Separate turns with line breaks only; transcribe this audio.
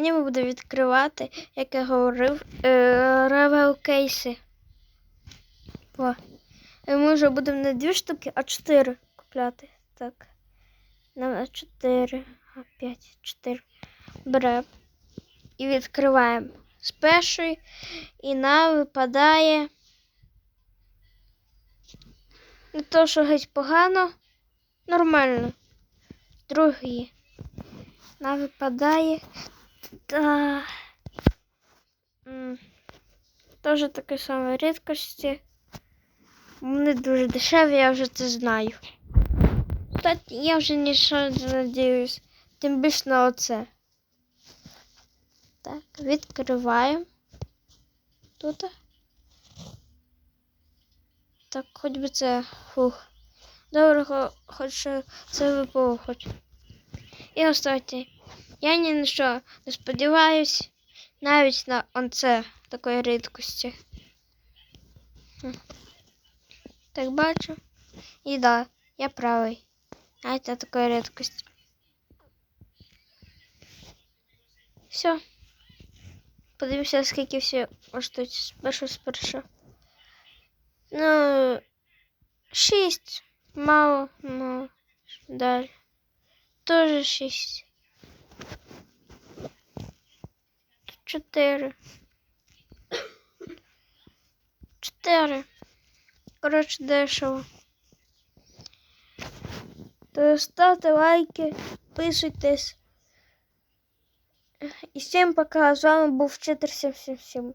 Сьогодні ми будемо відкривати, як я говорив, е, ревел кейси. О. І ми вже будемо не дві штуки, а чотири купляти. Так. На чотири, а п'ять, чотири. Беремо і відкриваємо з першої, і нам випадає. Не то, що геть погано, нормально. Другий. Нам випадає. Та... м, Теж таке саме рідкості. Вони дуже дешеві, я вже це знаю. Та я вже нічого не надіюсь. Тим більше на оце. Так, відкриваємо. Тут. Так, хоч би це. Фух. Добре, хоч це випало хоч. І останнє. Я ні на що не сподіваюсь, навіть на оце такої рідкості. Хм. Так бачу. І да, я правий. Навіть на такої рідкості. Все. Подивимося, скільки всі коштують спершу спершу. Ну, шість. Мало, мало. Далі. Тоже шість. Чотири. Чотири. Коротше, дешево. То ставте лайки, підписуйтесь. І всім пока. З вами був вчитель 777.